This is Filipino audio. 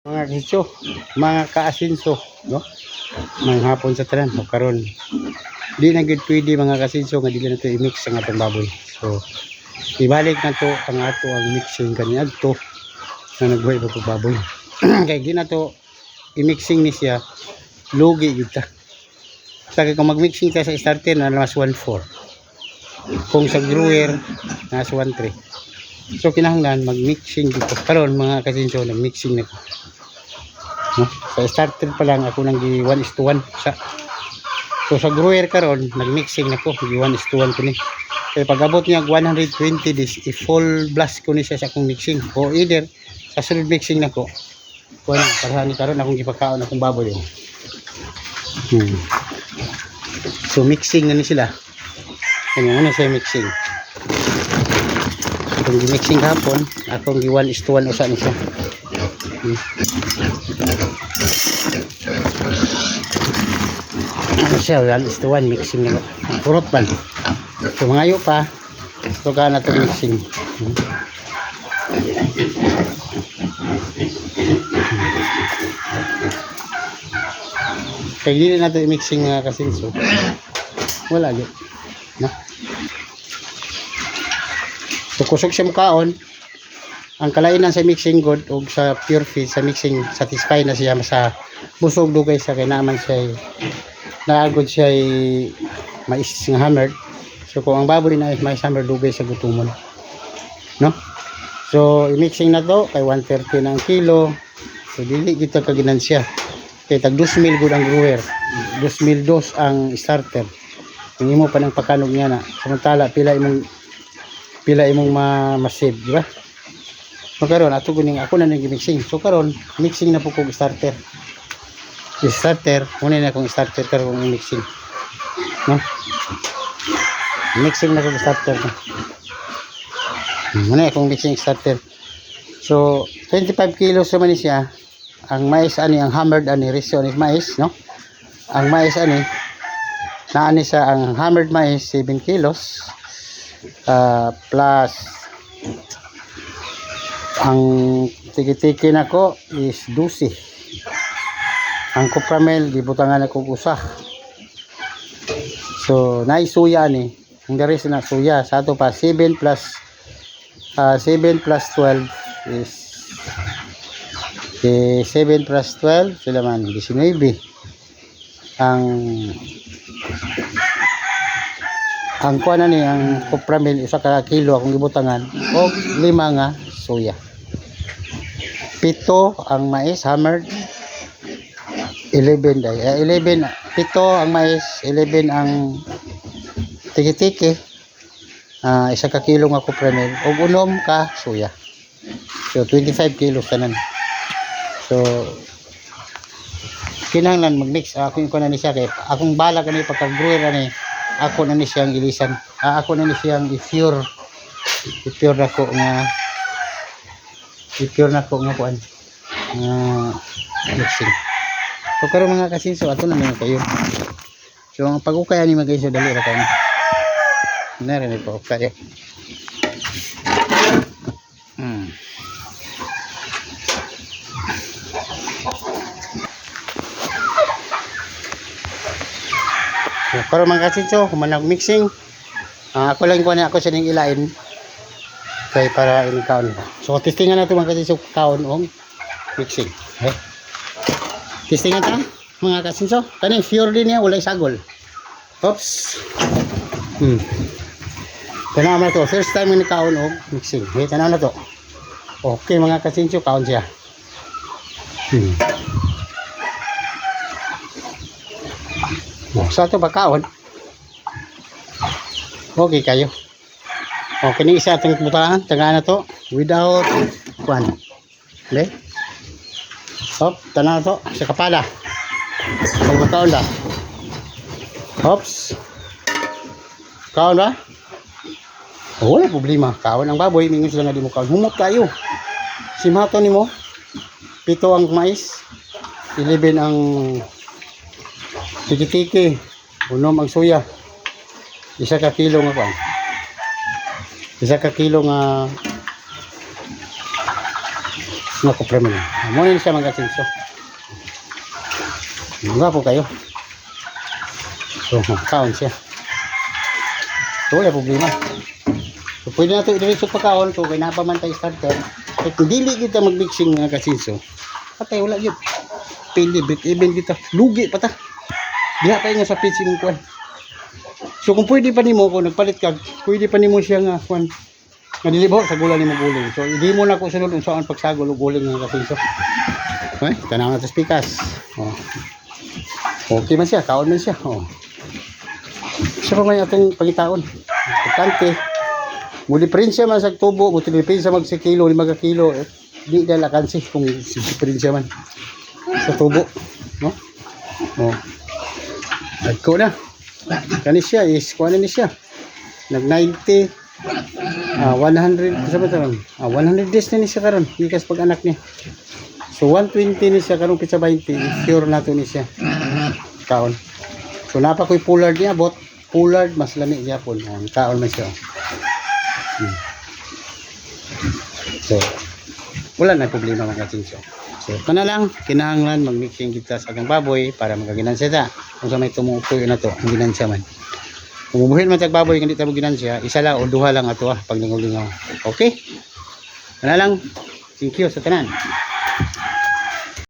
mga kisyo, mga kaasinso, no? Mga hapon sa tanan, o karon. Di na gid pwede mga kasinso nga dili na to i-mix ang atong baboy. So, ibalik na to ang ato ang mixing kani adto na nagbuhay pa pag baboy. Kay di na to i-mixing ni siya lugi gyud ta. Sa kung mag-mixing ka sa starter na mas 1.4. Kung sa grower nas 1.3. So kinahanglan mag-mixing dito. Karon mga kasinso nag-mixing na ko. No? Sa starter pa lang ako nang gi 1 is to 1 sa So sa grower karon nag-mixing na ko, gi 1 is to 1 ko ni. Kaya pag abot niya 120 days, i-full blast ko ni siya sa akong mixing. O either sa sunod mixing na ko, kuha na, parahan karon akong gipakaon akong baboy yun. Hmm. So mixing na ni sila. Ano na siya mixing. Kung gi-mixing hapon, akong gi 1 is to 1 usa ni siya. Hmm. ano siya, one is to one mixing na purot man so pa so ka na to mixing hindi na to mixing mga kasinso wala yun no? So kusog siya mukaon ang kalainan sa mixing good o sa pure feed sa mixing satisfy na siya sa busog dugay sa kay naman siya naagod siya ay mais nga hammered. So kung ang baboy na is mais hammered dugay sa gutumon no? So i-mixing na to kay 130 na ang kilo. So dili kita kaginansya. Kay tag 2 mil good ang grower. 2 mil dos ang starter. Kung imo pa ng pakanog niya na. Samantala pila imong pila imong ma masave di ba? So karon ato guning ako na nag mixing. So karon mixing na po kog starter. Starter muna na akong starter karon kung mixing. No? Mixing na kong starter no? muna akong mixing starter. So 25 kilos naman siya. Ang mais ani ang hammered ani resyo ni mais no? Ang mais ani na ani sa ang hammered mais 7 kilos ah, plus ang tiki-tiki na ko is 12 ang kupramel gibutangan ako usa so naisuya ni. Ang dari na suya sa ato pa 7 plus ah, 7 plus 12 is eh, 7 plus 12 sila man 19 ang ang kuha na ni ang kupramel isa ka kilo akong gibutangan o lima nga suya pito ang mais hammered 11 day. Eh, 11, pito ang mais, 11 ang tiki-tiki. Ah, isa ka kilo nga kupramel ug unom ka suya. So 25 kilos tanan. So kinahanglan mag-mix ako ko na ni siya kay akong bala kani pagka-grower ani ako na ni siyang ilisan. Ah, ako na ni siyang i-pure i-pure na ko nga i-pure na ko nga kuan. nga mixing. So karon mga kasinso ato na mga kayo. So ang pag-ukay ani mga kayo dali ra kayo. Nare ni pa kayo. Hmm. Karon mga kasinso kumanag mixing. Ah, ako lang ko na ako sa ning ilain kay para ini kaon. So testingan nato mga kasinso kaon og mixing. Okay? Testingan ta mga kasinso. Kani pure din niya walay sagol. Oops. Hmm. Tanaw na to. First time ni kaon og mixing. Hey, tanaw na to. Okay mga kasinso kaon siya. Hmm. Sa to ba kaon? Okay kayo. Okay, ni isa atong butahan. Taga na to. Without kwan. Okay? Hop, tanaw to sa kapala. Pagkakaon da. Hops. Kaon ba? Oh, wala problema. Kaon ang baboy, mingon sila nga di mo kaon. Humot kayo. Simato ni mo. Pito ang mais. 11 ang tiki-tiki. Unom ang suya. Isa ka kilo nga kwan. Isa ka kilo nga Nga ko premo na. Muna siya mga kasinso. Mga po kayo. So, kaon siya. So, wala problema. So, pwede na ito i-diretso pa kaon. So, kaya napamantay starter. At dili kita mag-mixing mga kasinso, patay wala yun. Pili, break even kita. Lugi pa ta. Diha pa nga sa pitch mong kuwan. So, kung pwede pa nimo kung nagpalit ka, pwede pa nimo siya nga kuwan. Nga dilibo sa gula nimo guling. So, hindi mo na ko sunod kung saan pagsagol o guling mga kasinso. Okay, tanaw na sa spikas. Oh. Okay man siya, kaon man siya. Oh. Siya pa may atong pangitaon. Importante. Muli prinsya man sa tubo, muli prinsya mag si kilo, lima ka kilo. Eh, di na lakansi kung si prinsya man sa tubo. No? Oh. Nagko na. Kani siya is, kuha na ni siya. Nag 90, ah 100, sa ba? Ah, 100 days na ni siya karon ikas pag anak niya. So 120 ni siya karong pizza 20, sure na to ni siya. Kaon. So napa ko'y pullard niya bot. Pullard mas lami gyapon. Oh, kaon man siya. Hmm. So wala na problema mga kasinso. So kana lang kinahanglan mag-mixing kita sa agang baboy para magaginansya ta. Kung sa may tumutuyo na to, ang ginansya man. Kung man tag baboy hindi ta mo ginansya, isa lang o duha lang ato ah pag lingaw-lingaw. Okay? Kana lang. Thank you sa tanan.